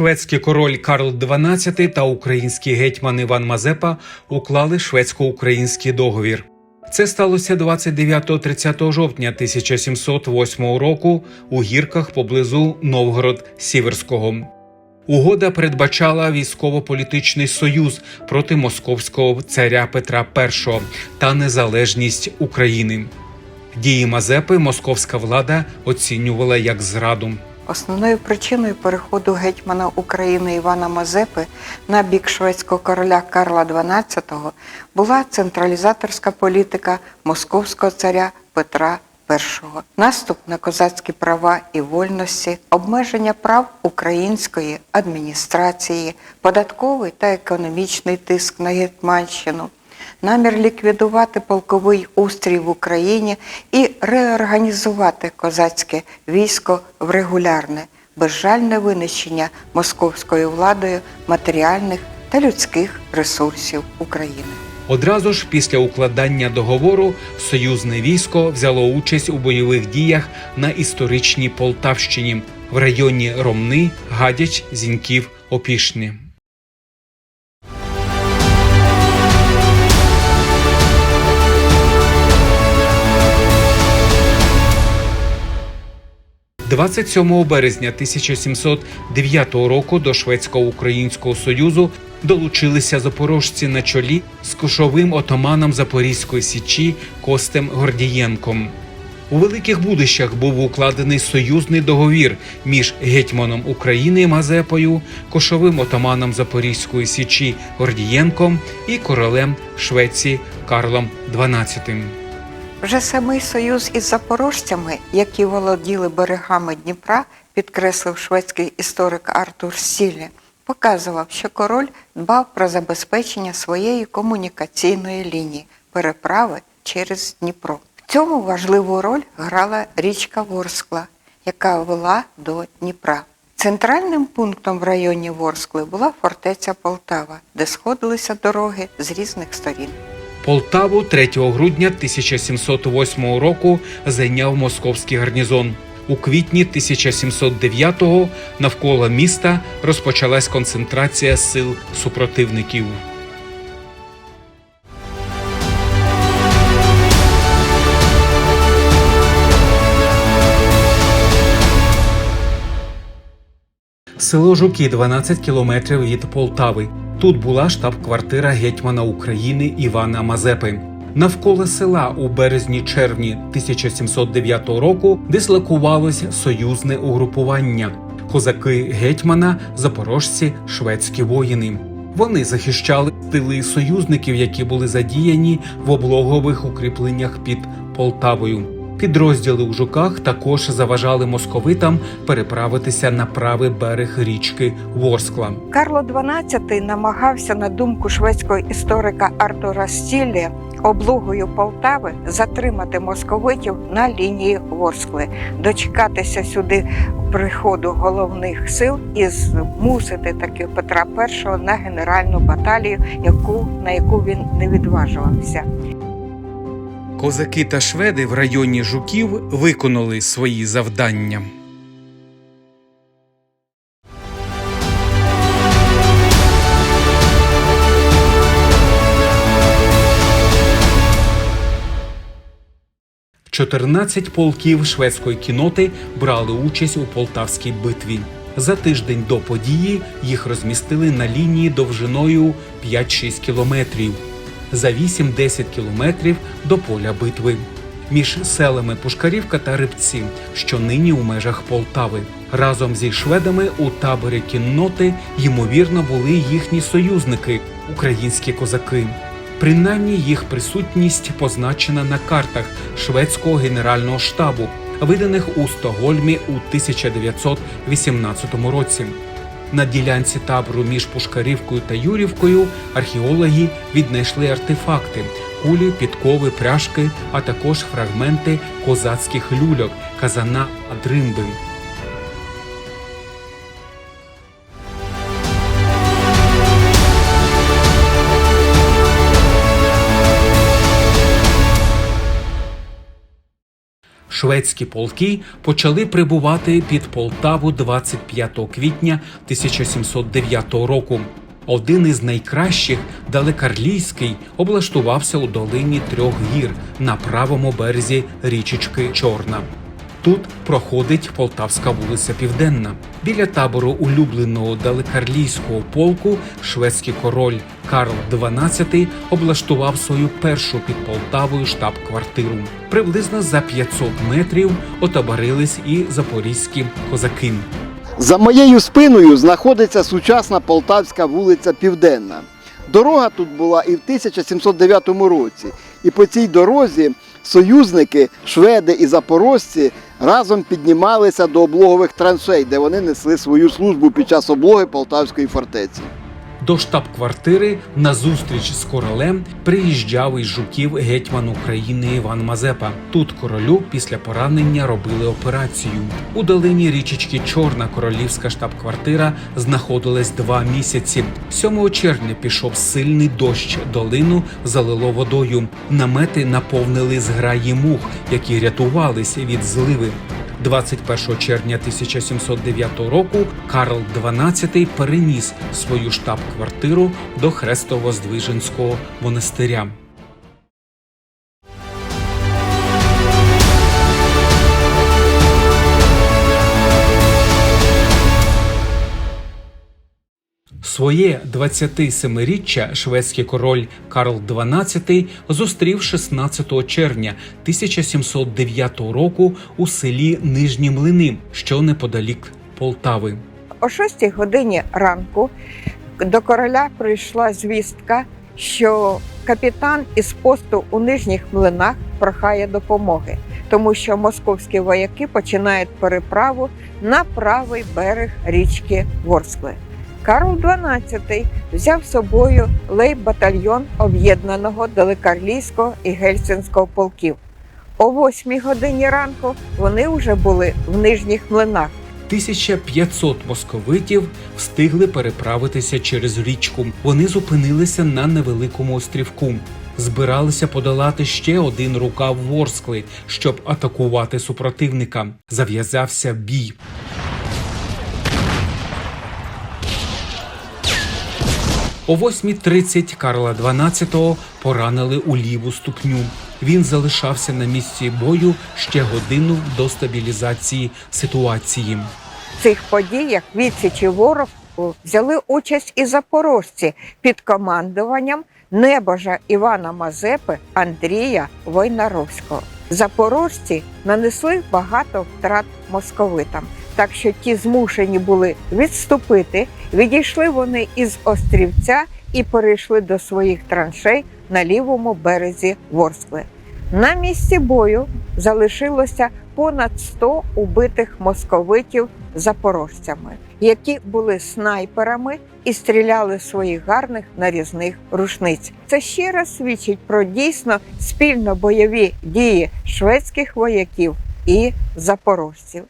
Шведський король Карл XII та український гетьман Іван Мазепа уклали шведсько-український договір. Це сталося 29-30 жовтня 1708 року у гірках поблизу Новгород-Сіверського. Угода передбачала військово-політичний союз проти московського царя Петра І та незалежність України. Дії Мазепи московська влада оцінювала як зраду. Основною причиною переходу гетьмана України Івана Мазепи на бік шведського короля Карла XII була централізаторська політика московського царя Петра І. Наступ на козацькі права і вольності, обмеження прав української адміністрації, податковий та економічний тиск на Гетьманщину, намір ліквідувати полковий устрій в Україні і реорганізувати козацьке військо в регулярне, безжальне винищення московською владою матеріальних та людських ресурсів України. Одразу ж після укладання договору союзне військо взяло участь у бойових діях на історичній Полтавщині в районі Ромни, Гадяч, Зіньків, Опішні. – 27 березня 1709 року до Шведсько-Українського союзу долучилися запорожці на чолі з кошовим отаманом Запорізької січі Костем Гордієнком. У великих будищах був укладений союзний договір між гетьманом України Мазепою, кошовим отаманом Запорізької січі Гордієнком і королем Швеції Карлом XII. Вже самий союз із запорожцями, які володіли берегами Дніпра, підкреслив шведський історик Артур Сілі, показував, що король дбав про забезпечення своєї комунікаційної лінії переправи через Дніпро. В цьому важливу роль грала річка Ворскла, яка вела до Дніпра. Центральним пунктом в районі Ворскли була фортеця Полтава, де сходилися дороги з різних сторін. Полтаву 3 грудня 1708 року зайняв московський гарнізон. У квітні 1709-го навколо міста розпочалась концентрація сил супротивників. Село Жуки 12 кілометрів від Полтави. Тут була штаб-квартира гетьмана України Івана Мазепи. Навколо села у березні-червні 1709 року дислокувалося союзне угрупування козаки гетьмана, запорожці, шведські воїни. Вони захищали тили союзників, які були задіяні в облогових укріпленнях під Полтавою. Підрозділи у жуках також заважали московитам переправитися на правий берег річки Ворскла. Карло XII намагався, на думку шведського історика Артура Стіллі, облогою Полтави затримати московитів на лінії Ворскли, дочекатися сюди приходу головних сил і змусити таки Петра І на генеральну баталію, яку, на яку він не відважувався. Козаки та шведи в районі жуків виконали свої завдання. Чотирнадцять полків шведської кіноти брали участь у полтавській битві. За тиждень до події їх розмістили на лінії довжиною 5-6 кілометрів за 8-10 кілометрів до поля битви між селами Пушкарівка та Рибці, що нині у межах Полтави. Разом зі шведами у таборі кінноти ймовірно були їхні союзники, українські козаки. Принаймні їх присутність позначена на картах шведського генерального штабу, виданих у Стокгольмі у 1918 році. На ділянці табору між Пушкарівкою та Юрівкою археологи віднайшли артефакти, кулі, підкови, пряжки, а також фрагменти козацьких люльок, казана дримби. Шведські полки почали прибувати під Полтаву 25 квітня 1709 року. Один із найкращих, далекарлійський, облаштувався у долині трьох гір на правому березі річечки Чорна. Тут проходить Полтавська вулиця Південна. Біля табору улюбленого далекарлійського полку шведський король Карл XII облаштував свою першу під Полтавою штаб-квартиру. Приблизно за 500 метрів отаборились і запорізькі козаки. За моєю спиною знаходиться сучасна Полтавська вулиця Південна. Дорога тут була і в 1709 році. І по цій дорозі союзники, шведи і запорожці разом піднімалися до облогових траншей, де вони несли свою службу під час облоги Полтавської фортеці. До штаб-квартири на зустріч з королем приїжджав із жуків гетьман України Іван Мазепа. Тут королю після поранення робили операцію. У долині річечки Чорна королівська штаб-квартира знаходилась два місяці. 7 червня пішов сильний дощ. Долину залило водою. Намети наповнили зграї мух, які рятувалися від зливи. 21 червня 1709 року Карл XII переніс свою штаб-квартиру до Хрестово-Здвиженського монастиря. Своє 27-річчя шведський король Карл XII зустрів 16 червня 1709 року у селі Нижні Млини, що неподалік Полтави. О 6 годині ранку до короля прийшла звістка, що капітан із посту у нижніх млинах прохає допомоги, тому що московські вояки починають переправу на правий берег річки Ворскли. Карл XII взяв з собою лейб-батальйон об'єднаного далекарлійського і гельсінського полків. О 8 годині ранку вони вже були в нижніх млинах. 1500 московитів встигли переправитися через річку. Вони зупинилися на невеликому острівку. Збиралися подолати ще один рукав Ворскли, щоб атакувати супротивника. Зав'язався бій. О 8.30 Карла XII поранили у ліву ступню. Він залишався на місці бою ще годину до стабілізації ситуації. В цих подіях відсічі ворог взяли участь і запорожці під командуванням небожа Івана Мазепи Андрія Войнаровського. Запорожці нанесли багато втрат московитам, так що ті змушені були відступити. Відійшли вони із острівця і перейшли до своїх траншей на лівому березі Ворскли. На місці бою залишилося понад 100 убитих московитів запорожцями, які були снайперами і стріляли своїх гарних нарізних рушниць. Це ще раз свідчить про дійсно спільно бойові дії шведських вояків і запорожців.